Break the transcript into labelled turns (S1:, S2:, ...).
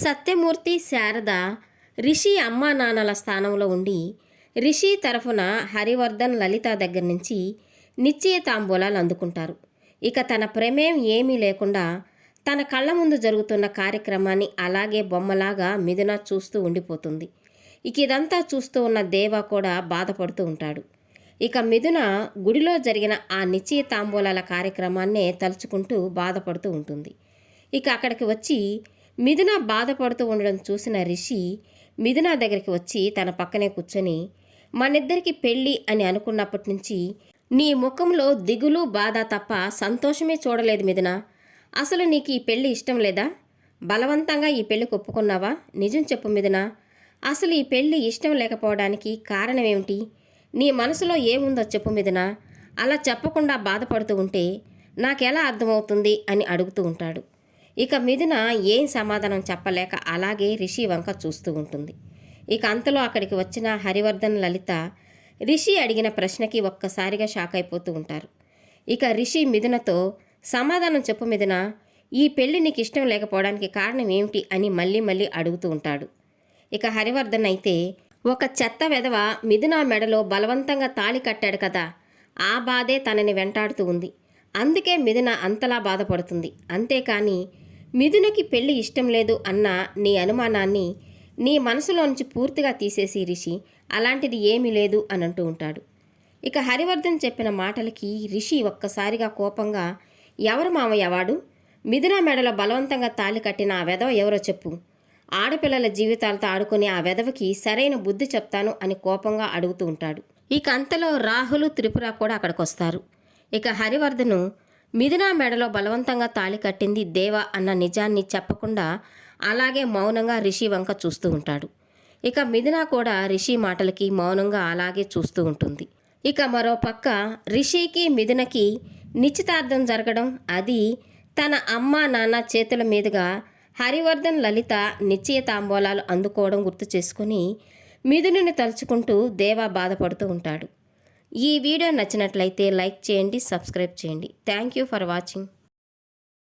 S1: సత్యమూర్తి శారద రిషి అమ్మా నాన్నల స్థానంలో ఉండి రిషి తరఫున హరివర్ధన్ లలిత దగ్గర నుంచి నిశ్చయ తాంబూలాలు అందుకుంటారు. ఇక తన ప్రమేయం ఏమీ లేకుండా తన కళ్ళ ముందు జరుగుతున్న కార్యక్రమాన్ని అలాగే బొమ్మలాగా మిథున చూస్తూ ఉండిపోతుంది. ఇక ఇదంతా చూస్తూ ఉన్న దేవ కూడా బాధపడుతూ ఉంటాడు. ఇక మిథున గుడిలో జరిగిన ఆ నిశ్చయ తాంబూలాల కార్యక్రమాన్నే తలుచుకుంటూ బాధపడుతూ ఉంటుంది. ఇక అక్కడికి వచ్చి మిథున బాధపడుతూ ఉండడం చూసిన రిషి మిథున దగ్గరికి వచ్చి తన పక్కనే కూర్చొని మనిద్దరికి పెళ్ళి అని అనుకున్నప్పటి నుంచి నీ ముఖంలో దిగులు బాధ తప్ప సంతోషమే చూడలేదు మిథున. అసలు నీకు ఈ పెళ్ళి ఇష్టం లేదా? బలవంతంగా ఈ పెళ్ళికి ఒప్పుకున్నావా? నిజం చెప్పు మిథున. అసలు ఈ పెళ్ళి ఇష్టం లేకపోవడానికి కారణం ఏమిటి? నీ మనసులో ఏముందో చెప్పు మిథున. అలా చెప్పకుండా బాధపడుతూ ఉంటే నాకెలా అర్థమవుతుంది? అని అడుగుతూ ఉంటాడు. ఇక మిథున ఏం సమాధానం చెప్పలేక అలాగే రిషి వంక చూస్తూ ఉంటుంది. ఇక అంతలో అక్కడికి వచ్చిన హరివర్ధన్ లలిత రిషి అడిగిన ప్రశ్నకి ఒక్కసారిగా షాక్ అయిపోతూ ఉంటారు. ఇక రిషి మిథునతో సమాధానం చెప్పు మిథున ఈ పెళ్ళి నీకు ఇష్టం లేకపోవడానికి కారణం ఏమిటి? అని మళ్ళీ మళ్ళీ అడుగుతూ ఉంటాడు. ఇక హరివర్ధన్ అయితే ఒక చెత్త వెధవ మిథున మెడలో బలవంతంగా తాళి కట్టాడు కదా ఆ బాధే తనని వెంటాడుతూ ఉంది. అందుకే మిథున అంతలా బాధపడుతుంది. అంతేకాని మిథునకి పెళ్ళి ఇష్టం లేదు అన్న నీ అనుమానాన్ని నీ మనసులోంచి పూర్తిగా తీసేసి రిషి అలాంటిది ఏమీ లేదు అని అంటూ ఉంటాడు. ఇక హరివర్ధన్ చెప్పిన మాటలకి రిషి ఒక్కసారిగా కోపంగా ఎవరు మామయ్య వాడు? మిథున మెడలో బలవంతంగా తాళి కట్టిన ఆ వెధవ ఎవరో చెప్పు. ఆడపిల్లల జీవితాలతో ఆడుకునే ఆ వెధవకి సరైన బుద్ధి చెప్తాను అని కోపంగా అడుగుతూ ఉంటాడు. ఇక అంతలో రాహులు త్రిపుర కూడా అక్కడికి వస్తారు ఇక హరివర్ధను మిథున మెడలో బలవంతంగా తాళి కట్టింది దేవ అన్న నిజాన్ని చెప్పకుండా అలాగే మౌనంగా రిషి వంక చూస్తూ ఉంటాడు. ఇక మిథున కూడా రిషి మాటలకి మౌనంగా అలాగే చూస్తూ ఉంటుంది. ఇక మరో పక్క రిషికి మిథునకి నిశ్చితార్థం జరగడం అది తన అమ్మ నాన్న చేతుల మీదుగా హరివర్ధన్ లలిత నిశ్చయ తాంబూలాలు అందుకోవడం గుర్తు చేసుకుని మిథునుని తలుచుకుంటూ దేవా బాధపడుతూ ఉంటాడు. ఈ వీడియో నచ్చినట్లయితే లైక్ చేయండి సబ్స్క్రైబ్ చేయండి. Thank you for watching